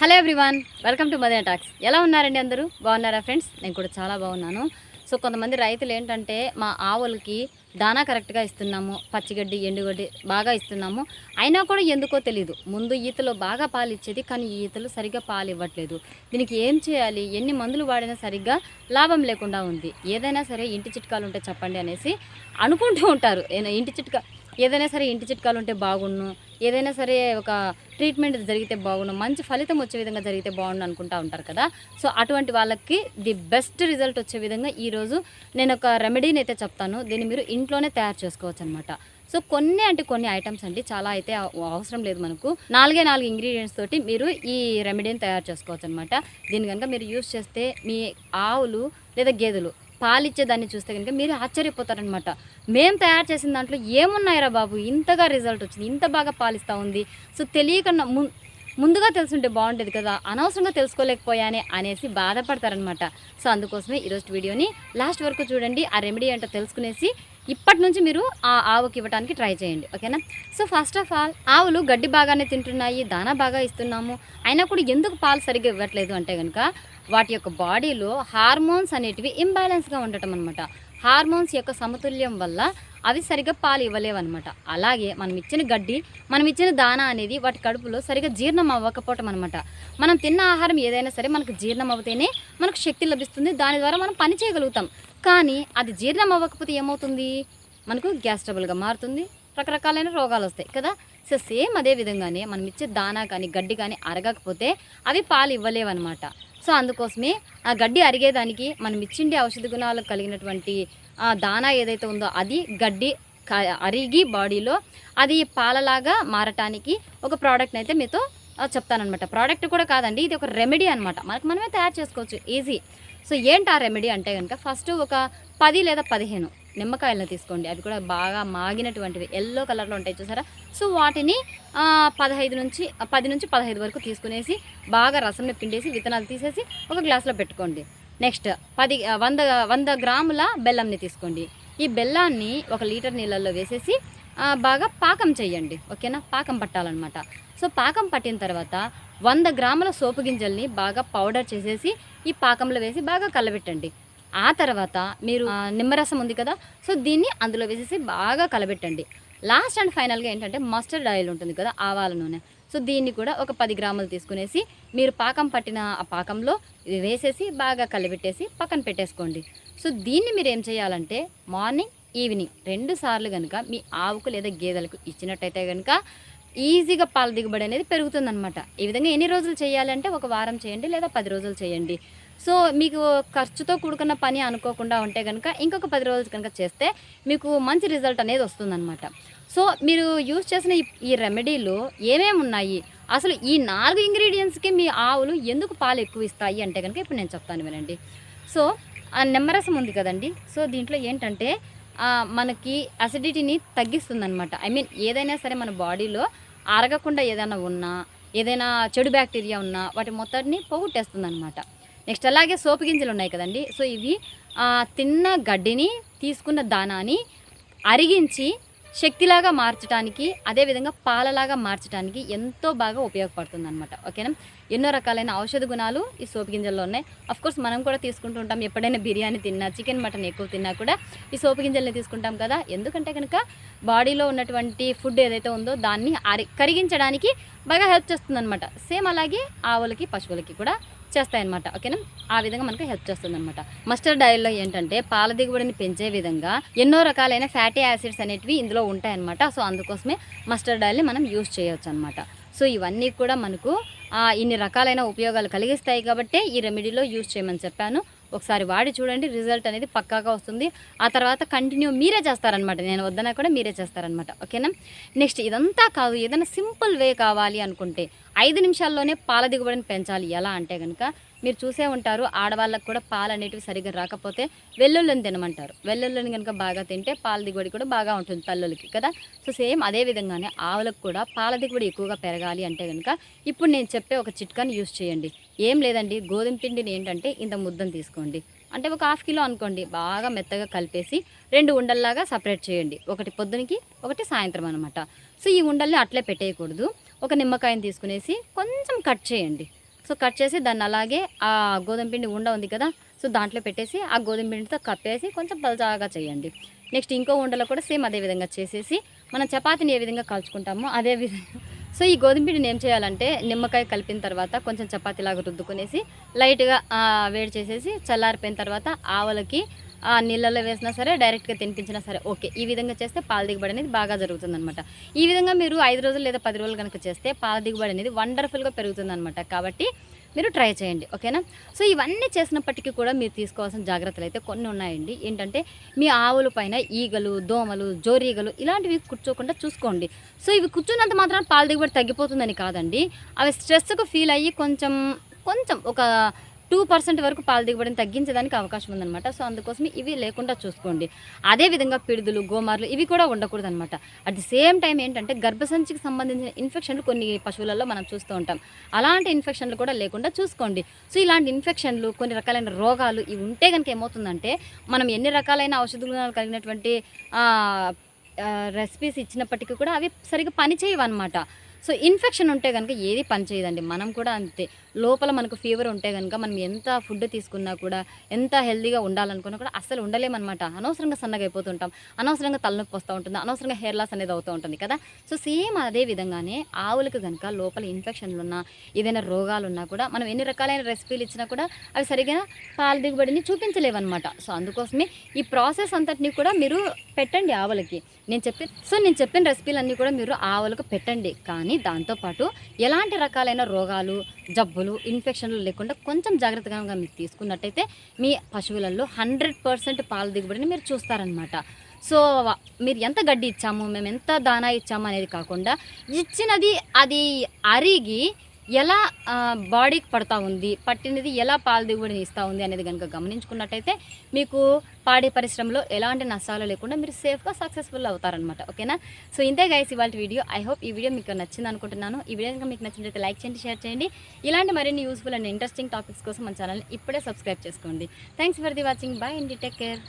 Hello everyone welcome to mother talks. ఎలా ఉన్నారండి అందరూ? బాగున్నారా ఫ్రెండ్స్? నేను కూడా చాలా బాగున్నాను. సో కొంతమంది రైతులు ఏంటంటే మా ఆవులకి దానా కరెక్ట్గా ఇస్తున్నాము పచ్చిగడ్డి ఎండుగడ్డి బాగా ఇస్తున్నాము. అయినా కూడా ఎందుకో తెలియదు ముందు ఈతలో బాగా పాలు ఇచ్చేది కానీ ఈ ఈతలు సరిగ్గా పాలు ఇవ్వట్లేదు. దీనికి ఏం చేయాలి? ఎన్ని మందులు వాడినా సరిగ్గా లాభం లేకుండా ఉంది. ఏదైనా సరే ఇంటి చిట్కాలు ఉంటే చెప్పండి అనేసి అనుకుంటూ ఉంటారు. ఏనా- ఇంటి చిట్కా ఏదైనా సరే ఇంటి చిట్కాలు ఉంటే బాగుండు. ఏదైనా సరే ఒక ట్రీట్మెంట్ జరిగితే బాగుండు. మంచి ఫలితం వచ్చే విధంగా జరిగితే బాగుండు అనుకుంటా ఉంటారు కదా. సో అటువంటి వాళ్ళకి ది బెస్ట్ రిజల్ట్ వచ్చే విధంగా ఈరోజు నేను ఒక రెమెడీని అయితే చెప్తాను. దీన్ని మీరు ఇంట్లోనే తయారు చేసుకోవచ్చు అనమాట సో కొన్ని అంటే కొన్ని ఐటమ్స్ అండి. చాలా అయితే అవసరం లేదు మనకు. నాలుగే నాలుగు ఇంగ్రీడియంట్స్ తోటి మీరు ఈ రెమెడీని తయారు చేసుకోవచ్చు అనమాట దీన్ని కనుక మీరు యూస్ చేస్తే మీ ఆవులు లేదా గేదెలు పాలిచ్చేదాన్ని చూస్తే కనుక మీరు ఆశ్చర్యపోతారనమాట మేము తయారు చేసిన దాంట్లో ఏమున్నాయిరా బాబు? ఇంతగా రిజల్ట్ వచ్చింది ఇంత బాగా పాలిస్తూ ఉంది. సో తెలియకుండా ము ముందుగా తెలుసుంటే బాగుండేది కదా అనవసరంగా తెలుసుకోలేకపోయానే అనేసి బాధపడతారనమాట సో అందుకోసమే ఈరోజు వీడియోని లాస్ట్ వరకు చూడండి ఆ రెమెడీ ఏంటో తెలుసుకునేసి ఇప్పటి నుంచి మీరు ఆ ఆవుకి ఇవ్వడానికి ట్రై చేయండి ఓకేనా? సో ఫస్ట్ ఆఫ్ ఆల్ ఆవులు గడ్డి బాగానే తింటున్నాయి దానా బాగా ఇస్తున్నాము. అయినా కూడా ఎందుకు పాలు సరిగ్గా ఇవ్వట్లేదు అంటే కనుక వాటి యొక్క బాడీలో హార్మోన్స్ అనేటివి ఇంబ్యాలెన్స్గా ఉండటం అనమాట హార్మోన్స్ యొక్క సమతుల్యం వల్ల అవి సరిగ్గా పాలు ఇవ్వలేవన్నమాట. అలాగే మనం ఇచ్చిన గడ్డి మనం ఇచ్చిన దానా అనేది వాటి కడుపులో సరిగ్గా జీర్ణం అవ్వకపోవటం అనమాట మనం తిన్న ఆహారం ఏదైనా సరే మనకు జీర్ణం అవుతేనే మనకు శక్తి లభిస్తుంది. దాని ద్వారా మనం పని చేయగలుగుతాం. కానీ అది జీర్ణం అవ్వకపోతే ఏమవుతుంది? మనకు గ్యాస్ ట్రబుల్గా మారుతుంది. రకరకాలైన రోగాలు వస్తాయి కదా. సో సేమ్ అదే విధంగానే మనం ఇచ్చే దానా కానీ గడ్డి కానీ అరగకపోతే అవి పాలు ఇవ్వలేవన్నమాట. సో అందుకోసమే ఆ గడ్డి అరిగేదానికి మనం ఇచ్చిండే ఔషధ గుణాలు కలిగినటువంటి ఆ దానా ఏదైతే ఉందో అది గడ్డి అరిగి బాడీలో అది పాలలాగా మారటానికి ఒక ప్రోడక్ట్ని అయితే మీతో చెప్తానమాట ప్రోడక్ట్ కూడా కాదండి ఇది ఒక రెమెడీ అనమాట మనకు మనమే తయారు చేసుకోవచ్చు ఈజీ. సో ఏంటి ఆ రెమెడీ అంటే కనుక ఫస్ట్ ఒక పది లేదా పదిహేను. నిమ్మకాయలను తీసుకోండి. అవి కూడా బాగా మాగినటువంటివి. ఎల్లో కలర్లో ఉంటాయి చూసారా? సో వాటిని పదహైదు నుంచి పది నుంచి పదహైదు వరకు తీసుకునేసి బాగా రసంలో పిండేసి విత్తనాలు తీసేసి ఒక గ్లాస్లో పెట్టుకోండి. నెక్స్ట్ పది వంద వంద గ్రాముల బెల్లంని తీసుకోండి. ఈ బెల్లాన్ని ఒక లీటర్ నీళ్ళల్లో వేసేసి బాగా పాకం చేయండి. ఓకేనా? పాకం పట్టాలన్నమాట. సో పాకం పట్టిన తర్వాత వంద గ్రాముల సోపు గింజల్ని బాగా పౌడర్ చేసేసి ఈ పాకంలో వేసి బాగా కలబెట్టండి. ఆ తర్వాత మీరు నిమ్మరసం ఉంది కదా సో దీన్ని అందులో వేసేసి బాగా కలబెట్టండి. లాస్ట్ అండ్ ఫైనల్గా ఏంటంటే మస్టర్డ్ ఆయిల్ ఉంటుంది కదా ఆవాల నూనె. సో దీన్ని కూడా ఒక పది గ్రాములు తీసుకునేసి మీరు పాకం పట్టిన ఆ పాకంలో ఇది వేసేసి బాగా కలబెట్టేసి పక్కన పెట్టేసుకోండి. సో దీన్ని మీరు ఏం చేయాలంటే మార్నింగ్ ఈవినింగ్ రెండు సార్లు కనుక మీ ఆవుకు లేదా గేదెలకు ఇచ్చినట్టయితే కనుక ఈజీగా పాల దిగుబడి అనేది పెరుగుతుందనమాట ఈ విధంగా ఎన్ని రోజులు చేయాలంటే ఒక వారం చేయండి లేదా పది రోజులు చేయండి. సో మీకు ఖర్చుతో కూడుకున్న పని అనుకోకుండా ఉంటే కనుక ఇంకొక పది రోజులు కనుక చేస్తే మీకు మంచి రిజల్ట్ అనేది వస్తుందన్నమాట. సో మీరు యూజ్ చేసిన ఈ- రెమెడీలు ఏమేమి ఉన్నాయి? అసలు ఈ నాలుగు ఇంగ్రీడియంట్స్కి మీ ఆవులు ఎందుకు పాలు ఎక్కువ ఇస్తాయి అంటే కనుక ఇప్పుడు నేను చెప్తాను వినండి. సో ఆ నిమ్మరసం ఉంది కదండి. సో దీంట్లో ఏంటంటే మనకి అసిడిటీని తగ్గిస్తుంది అనమాట ఐ మీన్ ఏదైనా సరే మన బాడీలో అరగకుండా ఏదైనా ఉన్నా ఏదైనా చెడు బ్యాక్టీరియా ఉన్నా వాటి మొత్తాన్ని పోగొట్టేస్తుంది అనమాట నెక్స్ట్ అలాగే సోపు గింజలు ఉన్నాయి కదండి. సో ఇవి తిన్న గడ్డిని తీసుకున్న దానాన్ని అరిగించి శక్తిలాగా మార్చడానికి అదేవిధంగా పాలలాగా మార్చడానికి ఎంతో బాగా ఉపయోగపడుతుంది అనమాట ఓకేనా ఎన్నో రకాలైన ఔషధ గుణాలు ఈ సోపు గింజల్లో ఉన్నాయి. అఫ్కోర్స్ మనం కూడా తీసుకుంటూ ఉంటాం. ఎప్పుడైనా బిర్యానీ తిన్నా చికెన్ మటన్ ఎక్కువ తిన్నా కూడా ఈ సోపు గింజల్ని తీసుకుంటాం కదా. ఎందుకంటే కనుక బాడీలో ఉన్నటువంటి ఫుడ్ ఏదైతే ఉందో దాన్ని అరి కరిగించడానికి బాగా హెల్ప్ చేస్తుందన్నమాట. సేమ్ అలాగే ఆవులకి పశువులకి కూడా చేస్తాయన్నమాట. ఓకేనా? ఆ విధంగా మనకు హెల్ప్ చేస్తుందన్నమాట. మస్టర్డ్ ఆయిల్లో ఏంటంటే పాల దిగుబడిని పెంచే విధంగా ఎన్నో రకాలైన ఫ్యాటీ యాసిడ్స్ అనేటివి ఇందులో ఉంటాయన్నమాట. సో అందుకోసమే మస్టర్డ్ ఆయిల్ని మనం యూస్ చేయవచ్చు అనమాట సో ఇవన్నీ కూడా మనకు ఇన్ని రకాలైన ఉపయోగాలు కలిగిస్తాయి కాబట్టి ఈ రెమెడీలో యూజ్ చేయమని చెప్పాను. ఒకసారి వాడి చూడండి రిజల్ట్ అనేది పక్కాగా వస్తుంది. ఆ తర్వాత కంటిన్యూ మీరే చేస్తారనమాట నేను వద్దనా కూడా మీరే చేస్తారనమాట ఓకేనా? నెక్స్ట్ ఇదంతా కాదు ఏదైనా సింపుల్ వే కావాలి అనుకుంటే ఐదు నిమిషాల్లోనే పాల దిగుబడిని పెంచాలి. ఎలా అంటే కనుక మీరు చూసే ఉంటారు ఆడవాళ్ళకు కూడా పాలు అనేటివి సరిగ్గా రాకపోతే వెల్లుల్లిని తినమంటారు. వెల్లుల్లిని కనుక బాగా తింటే పాల దిగుబడి కూడా బాగా ఉంటుంది తల్లులకి కదా? సో సేమ్ అదే విధంగానే ఆవులకు కూడా పాల దిగుబడి ఎక్కువగా పెరగాలి అంటే కనుక ఇప్పుడు నేను చెప్పే ఒక చిట్కాని యూస్ చేయండి. ఏం లేదండి గోధుమ పిండిని ఏంటంటే ఇంత ముద్దను తీసుకోండి. అంటే ఒక హాఫ్ కిలో అనుకోండి బాగా మెత్తగా కలిపేసి రెండు ఉండల్లాగా సపరేట్ చేయండి. ఒకటి పొద్దునకి ఒకటి సాయంత్రం అనమాట సో ఈ ఉండల్ని అట్లే పెట్టేయకూడదు. ఒక నిమ్మకాయని తీసుకునేసి కొంచెం కట్ చేయండి. సో కట్ చేసి దాన్ని అలాగే ఆ గోధుమ పిండి ఉండ ఉంది కదా సో దాంట్లో పెట్టేసి ఆ గోధుమ పిండితో కప్పేసి కొంచెం పలచాగా చేయండి. నెక్స్ట్ ఇంకో ఉండలో కూడా సేమ్ అదే విధంగా చేసేసి మనం చపాతీని ఏ విధంగా కాల్చుకుంటామో అదే విధంగా. సో ఈ గోధుమ పిండిని ఏం చేయాలంటే నిమ్మకాయ కలిపిన తర్వాత కొంచెం చపాతీలాగా రుద్దుకునేసి లైట్గా వేడి చేసేసి చల్లారిపోయిన తర్వాత ఆవులకి ఆ నీళ్ళలో వేసినా సరే డైరెక్ట్గా తినిపించినా సరే ఓకే. ఈ విధంగా చేస్తే పాల దిగుబడి అనేది బాగా జరుగుతుందనమాట ఈ విధంగా మీరు ఐదు రోజులు లేదా పది రోజులు కనుక చేస్తే పాల దిగుబడి అనేది వండర్ఫుల్గా పెరుగుతుందనమాట కాబట్టి మీరు ట్రై చేయండి ఓకేనా? సో ఇవన్నీ చేసినప్పటికీ కూడా మీరు తీసుకోవాల్సిన జాగ్రత్తలు అయితే కొన్ని ఉన్నాయండి. ఏంటంటే మీ ఆవుల పైన ఈగలు దోమలు జోరీగలు ఇలాంటివి కూర్చోకుండా చూసుకోండి. సో ఇవి కూర్చున్నంత మాత్రం పాల దిగుబడి తగ్గిపోతుందని కాదండి. అవి స్ట్రెస్కు ఫీల్ అయ్యి కొంచెం కొంచెం ఒక టూ పర్సెంట్ వరకు పాల దిగుబడిని తగ్గించడానికి అవకాశం ఉందన్నమాట. సో అందుకోసం ఇవి లేకుండా చూసుకోండి. అదేవిధంగా పిడుదులు గోమార్లు ఇవి కూడా ఉండకూడదు అనమాట అట్ ది సేమ్ టైం ఏంటంటే గర్భసంచికి సంబంధించిన ఇన్ఫెక్షన్లు కొన్ని పశువులలో మనం చూస్తూ ఉంటాం. అలాంటి ఇన్ఫెక్షన్లు కూడా లేకుండా చూసుకోండి. సో ఇలాంటి ఇన్ఫెక్షన్లు కొన్ని రకాలైన రోగాలు ఇవి ఉంటే కనుక ఏమవుతుందంటే మనం ఎన్ని రకాలైన ఔషధ గుణాలు కలిగినటువంటి రెసిపీస్ ఇచ్చినప్పటికీ కూడా అవి సరిగ్గా పనిచేయవు అనమాట సో ఇన్ఫెక్షన్ ఉంటే కనుక ఏది పనిచేయదండి. మనం కూడా అంతే. లోపల మనకు ఫీవర్ ఉంటే కనుక మనం ఎంత ఫుడ్ తీసుకున్నా కూడా ఎంత హెల్తీగా ఉండాలనుకున్నా కూడా అస్సలు ఉండలేమన్నమాట అనవసరంగా సన్నగా అయిపోతుంటాం. అనవసరంగా తలనొప్పి వస్తూ ఉంటుంది. అనవసరంగా హెయిర్ లాస్ అనేది అవుతూ ఉంటుంది కదా. సో సేమ్ అదే విధంగానే ఆవులకు కనుక లోపల ఇన్ఫెక్షన్లు ఉన్నా ఏదైనా రోగాలు ఉన్నా కూడా మనం ఎన్ని రకాలైన రెసిపీలు ఇచ్చినా కూడా అవి సరిగా పాల దిగుబడిని చూపించలేవన్నమాట. సో అందుకోసమే ఈ ప్రాసెస్ అంతటిని కూడా మీరు పెట్టండి ఆవులకి. నేను చెప్పి సో నేను చెప్పిన రెసిపీలన్నీ కూడా మీరు ఆవులకు పెట్టండి. కానీ దాంతోపాటు ఎలాంటి రకాలైన రోగాలు జబ్బు జబ్బులు ఇన్ఫెక్షన్లు లేకుండా కొంచెం జాగ్రత్తగా మీరు తీసుకున్నట్టయితే మీ పశువులలో హండ్రెడ్ పర్సెంట్ పాల దిగుబడిని మీరు చూస్తారనమాట సో మీరు ఎంత గడ్డి ఇచ్చాము మేము ఎంత దానా ఇచ్చాము అనేది కాకుండా ఇచ్చినది అది అరిగి ఎలా బాడీకి పడతా ఉంది పట్టినది ఎలా పాల దిగుబడిని ఇస్తూ ఉంది అనేది కనుక గమనించుకున్నట్టయితే మీకు పాడి పరిశ్రమలో ఎలాంటి నష్టాలు లేకుండా మీరు సేఫ్గా సక్సెస్ఫుల్ అవుతారనమాట ఓకేనా? సో ఇంతే గైస్ ఇవాళ వీడియో. ఐ హోప్ ఈ వీడియో మీకు నచ్చింది అనుకుంటున్నాను. ఈ వీడియో కనుక మీకు నచ్చినట్లయితే లైక్ చేయండి షేర్ చేయండి. ఇలాంటి మరిన్ని యూస్ఫుల్ అండ్ ఇంట్రెస్టింగ్ టాపిక్స్ కోసం మన ఛానల్ని ఇప్పుడే సబ్స్క్రైబ్ చేసుకోండి. Thanks for the watching bye అండి టేక్ కేర్